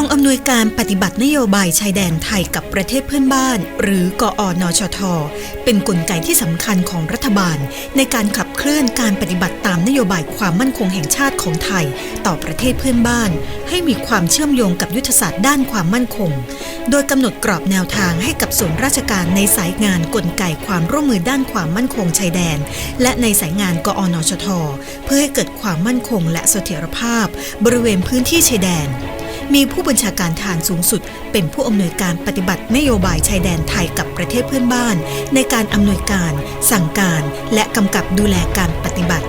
องอำนวยการปฏิบัตินโยบายชายแดนไทยกับประเทศเพื่อนบ้าน หรือกอนชท เป็นนกลไกที่สำคัญของรัฐบาล ในการขับเคลื่อนการปฏิบัติตามนโยบายความมั่นคงแห่งชาติของไทย ต่อประเทศเพื่อนบ้าน ให้มีความเชื่อมโยงกับยุทธศาสตร์ด้านความมั่นคง โดยกำหนดกรอบแนวทางให้กับส่วนราชการในสายงานกลไกความร่วมมือด้านความมั่นคงชายแดน และในสายงานกอนชท เพื่อให้เกิดความมั่นคงและเสถียรภาพ บริเวณพื้นที่ชายแดน มีผู้บัญชาการทหารสูงสุด เป็นผู้อำนวยการปฏิบัตินโยบายชายแดนไทยกับประเทศเพื่อนบ้าน ในการอำนวยการ สั่งการ และกำกับดูแลการปฏิบัติ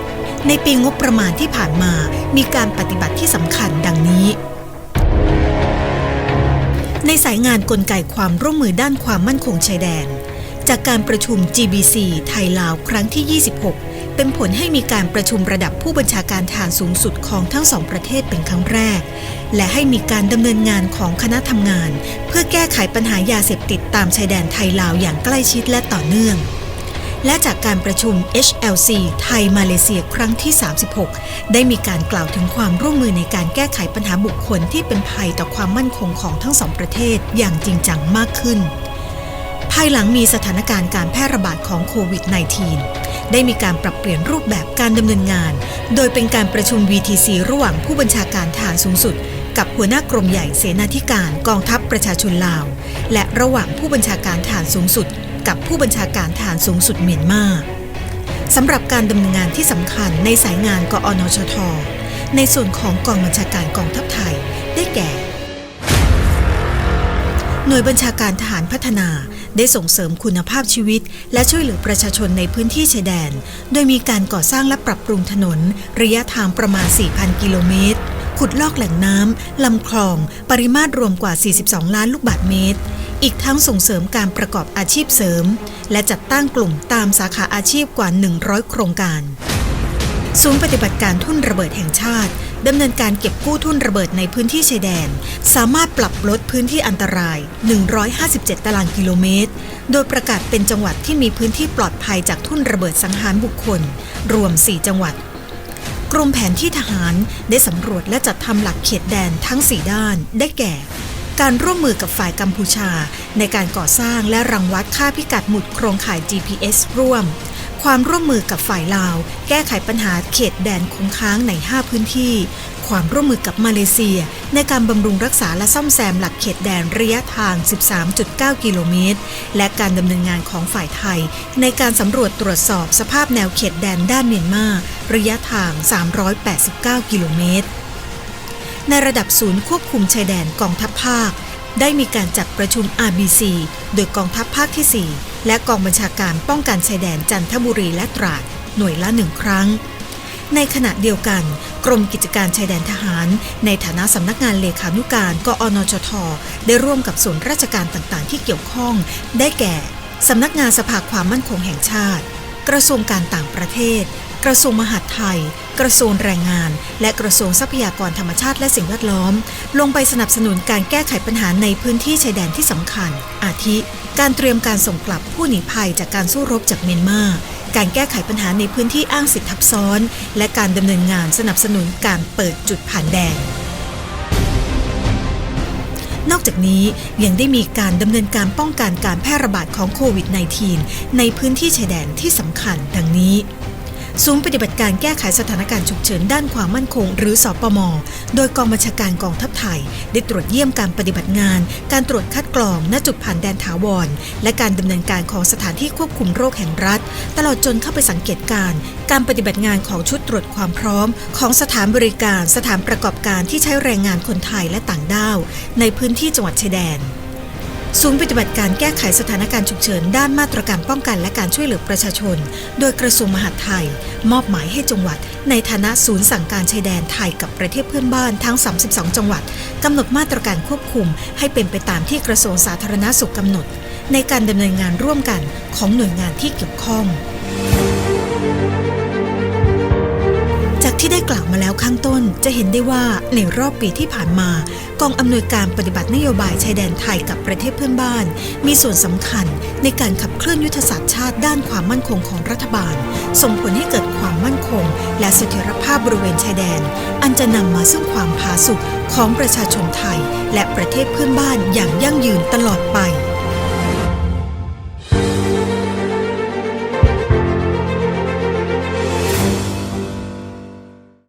ในปีงบประมาณที่ผ่านมา มีการปฏิบัติที่สำคัญดังนี้ในสายงานกลไกความร่วมมือด้านความมั่นคงชายแดน จากการประชุม GBC ไทยลาวครั้งที่ 26 เป็นผลให้มีการประชุมระดับผู้บัญชาการทหารสูงสุดของทั้งสองประเทศเป็นครั้งแรก และให้มีการดำเนินงานของคณะทำงาน เพื่อแก้ไขปัญหายาเสพติดตามชายแดนไทยลาวอย่างใกล้ชิดและต่อเนื่อง และจากการประชุม HLC ไทยมาเลเซียครั้งที่ 36 ได้มีการกล่าวถึงความร่วมมือในการแก้ไขปัญหาบุคคลที่เป็นภัยต่อความมั่นคงของทั้งสองประเทศอย่างจริงจังมากขึ้น ภายหลังมีสถานการณ์การแพร่ระบาดของโควิด -19 ได้มีการปรับเปลี่ยนรูปแบบการดำเนินงาน โดยเป็นการประชุม VTC ระหว่างผู้บัญชาการทหารสูงสุด กับหัวหน้ากรมใหญ่เสนาธิการกองทัพประชาชนลาว และระหว่างผู้บัญชาการทหารสูงสุด กับผู้บัญชาการทหารสูงสุดเมียนมาสำหรับการดำเนินงานที่สำคัญในสายงานกอนชท ในส่วนของกองบัญชาการกองทัพไทย ได้แก่ น่วยบัญชาการทหารพัฒนาได้ส่งเสริมคุณภาพชีวิต และช่วยเหลือประชาชนในพื้นที่ชายแดน โดยมีการก่อสร้างและปรับปรุงถนน ระยะทางประมาณ 4,000 กิโลเมตร ขุดลอกแหล่งน้ำลำคลอง ปริมาตรรวมกว่า 42 ล้านลูกบาศก์เมตร อีกทั้งส่งเสริมการประกอบอาชีพเสริม และจัดตั้งกลุ่มตามสาขาอาชีพกว่า 100 โครงการศูนย์ปฏิบัติการทุ่นระเบิดแห่งชาติ ดำเนินการเก็บกู้ทุ่นระเบิดในพื้นที่ชายแดน สามารถปรับลดพื้นที่อันตราย 157 ตารางกิโลเมตร โดยประกาศเป็นจังหวัดที่มีพื้นที่ปลอดภัยจากทุ่นระเบิดสังหารบุคคล รวม 4 จังหวัด กรมแผนที่ทหารได้สำรวจและจัดทำหลักเขตแดนทั้ง 4 ด้าน ได้แก่ การร่วมมือกับฝ่ายกัมพูชา ในการก่อสร้างและรังวัดค่าพิกัดหมุดโครงข่าย GPS ร่วม ความร่วมมือกับฝ่ายลาว แก้ไขปัญหาเขตแดนคงค้างใน 5 พื้นที่ ความร่วมมือกับมาเลเซีย ในการบำรุงรักษาและซ่อมแซมหลักเขตแดนระยะทาง 13.9 กิโลเมตร และการดำเนินงานของฝ่ายไทย ในการสำรวจตรวจสอบสภาพแนวเขตแดนด้านเมียนมาระยะทาง 389 กิโลเมตรในระดับศูนย์ควบคุมชายแดนกองทัพภาค ได้มีการจัดประชุม RBC โดยกองทัพภาคที่ 4 และกองบัญชาการป้องกันชายแดนจันทบุรีและตราดหน่วยละหนึ่งครั้ง ในขณะเดียวกัน กรมกิจการชายแดนทหาร ในฐานะสำนักงานเลขานุการกอนชท ได้ร่วมกับส่วนราชการต่างๆ ที่เกี่ยวข้อง ได้แก่สำนักงานสภาความมั่นคงแห่งชาติ กระทรวงการต่างประเทศ กระทรวงมหาดไทย กระทรวงแรงงาน และกระทรวงทรัพยากรธรรมชาติและสิ่งแวดล้อม ลงไปสนับสนุนการแก้ไขปัญหาในพื้นที่ชายแดนที่สำคัญ อาทิ การเตรียมการส่งกลับผู้หนีภัยจากการสู้รบจากเมียนมาการแก้ไขปัญหาในพื้นที่อ้างสิทธิทับซ้อน และการดำเนินงานสนับสนุนการเปิดจุดผ่านแดนนอกจากนี้ยังได้มีการดำเนินการป้องกันการแพร่ระบาดของโควิด -19 ในพื้นที่ชายแดนที่สำคัญดังนี้ ศูนย์ปฏิบัติการแก้ไขสถานการณ์ฉุกเฉินด้านความมั่นคง หรือสอปม โดยกองบัญชาการกองทัพไทย ได้ตรวจเยี่ยมการปฏิบัติงาน การตรวจคัดกรอง ณ จุดผ่านแดนถาวร และการดำเนินการของสถานที่ควบคุมโรคแห่งรัฐ ตลอดจนเข้าไปสังเกตการณ์การปฏิบัติงานของชุดตรวจความพร้อม ของสถานบริการ สถานประกอบการที่ใช้แรงงานคนไทยและต่างด้าว ในพื้นที่จังหวัดชายแดน ศูนย์ปฏิบัติการแก้ไขสถานการณ์ฉุกเฉิน ด้านมาตรการป้องกันและการช่วยเหลือประชาชน โดยกระทรวงมหาดไทย มอบหมายให้จังหวัด ในฐานะศูนย์สั่งการชายแดนไทยกับประเทศเพื่อนบ้านทั้ง 32 จังหวัดกำหนดมาตรการควบคุม ให้เป็นไปตามที่กระทรวงสาธารณาสุขกำหนด ในการดำเนินงานร่วมกันของหน่วยงานที่เกี่ยวข้อง จากที่ได้กล่าวมาแล้วข้างต้นจะเห็นได้ว่าในรอบปีที่ผ่านมากองอำนวยการปฏิบัตินโยบายชายแดนไทยกับประเทศเพื่อนบ้าน มีส่วนสำคัญในการขับเคลื่อนยุทธศาสตร์ชาติด้านความมั่นคงของรัฐบาล ส่งผลให้เกิดความมั่นคง และเสถียรภาพบริเวณชายแดน อันจะนำมาซึ่งความผาสุกของประชาชนไทย และประเทศเพื่อนบ้านอย่างยั่งยืนตลอดไป